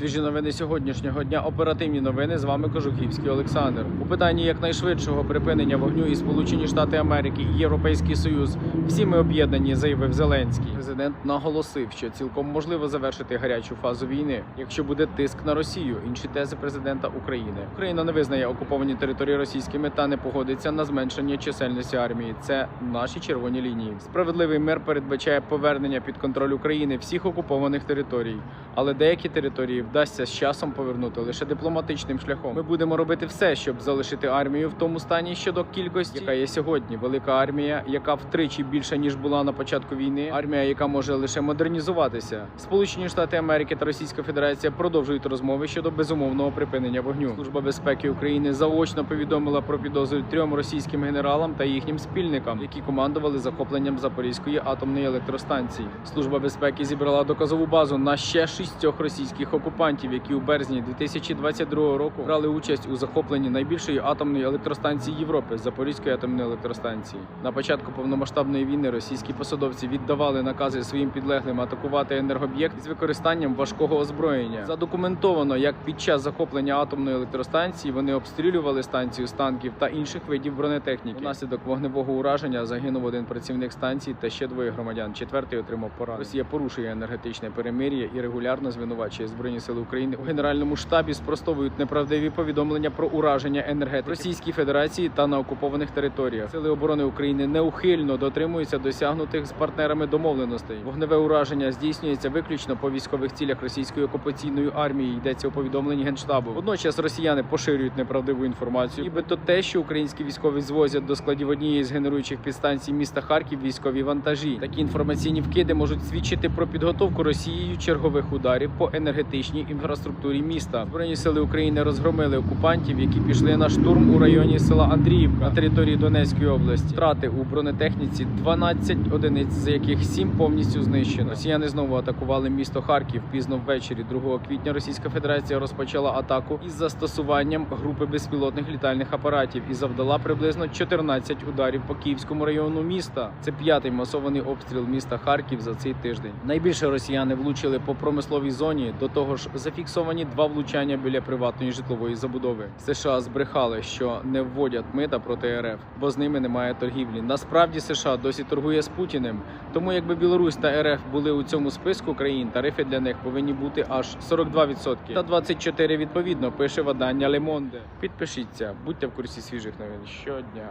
Свіжі новини сьогоднішнього дня. Оперативні новини. З вами Кожухівський Олександр. У питанні якнайшвидшого припинення вогню і Сполучені Штати Америки і Європейський Союз. Всі ми об'єднані, заявив Зеленський. Президент наголосив, що цілком можливо завершити гарячу фазу війни, якщо буде тиск на Росію. Інші тези президента України. Україна не визнає окуповані території російськими та не погодиться на зменшення чисельності армії. Це наші червоні лінії. Справедливий мир передбачає повернення під контроль України всіх окупованих територій, але деякі території вдасться з часом повернути лише дипломатичним шляхом. Ми будемо робити все, щоб залишити армію в тому стані щодо кількості, яка є сьогодні. Велика армія, яка втричі більша ніж була на початку війни. Армія, яка може лише модернізуватися. Сполучені Штати Америки та Російська Федерація продовжують розмови щодо безумовного припинення вогню. Служба безпеки України заочно повідомила про підозру трьом російським генералам та їхнім спільникам, які командували захопленням Запорізької атомної електростанції. Служба безпеки зібрала доказову базу на ще шістьох російських окупантів, які у березні 2022 року брали участь у захопленні найбільшої атомної електростанції Європи Запорізької атомної електростанції. На початку повномасштабної війни російські посадовці віддавали накази своїм підлеглим атакувати енергооб'єкт з використанням важкого озброєння. Задокументовано, як під час захоплення атомної електростанції вони обстрілювали станцію з танків та інших видів бронетехніки. Внаслідок вогневого ураження загинув один працівник станції та ще двоє громадян. Четвертий отримав поранення. Росія порушує енергетичне перемир'я і регулярно звинувачує збройні сили України у генеральному штабі. Спростовують неправдиві повідомлення про ураження енергетики Російській Федерації та на окупованих територіях. Сили оборони України неухильно дотримуються досягнутих з партнерами домовленостей. Вогневе ураження здійснюється виключно по військових цілях російської окупаційної армії. Йдеться у повідомленні генштабу. Водночас росіяни поширюють неправдиву інформацію, нібито те, що українські військові звозять до складів однієї з генеруючих підстанцій міста Харків військові вантажі. Такі інформаційні вкиди можуть свідчити про підготовку Росією чергових ударів по енергетичній інфраструктурі міста. Збройні сили України розгромили окупантів, які пішли на штурм у районі села Андріївка на території Донецької області. Втрати у бронетехніці 12 одиниць, з яких 7 повністю знищено. Росіяни знову атакували місто Харків пізно ввечері. 2 квітня Російська Федерація розпочала атаку із застосуванням групи безпілотних літальних апаратів і завдала приблизно 14 ударів по Київському району міста. Це п'ятий масований обстріл міста Харків за цей тиждень. Найбільше росіяни влучили по промисловій зоні. До того ж, зафіксовані два влучання біля приватної житлової забудови. США збрехали, що не вводять мита проти РФ, бо з ними немає торгівлі. Насправді США досі торгує з Путіним. Тому якби Білорусь та РФ були у цьому списку країн, тарифи для них повинні бути аж 42% та 24% відповідно. Пише видання Monde. Підпишіться, будьте в курсі свіжих новин щодня.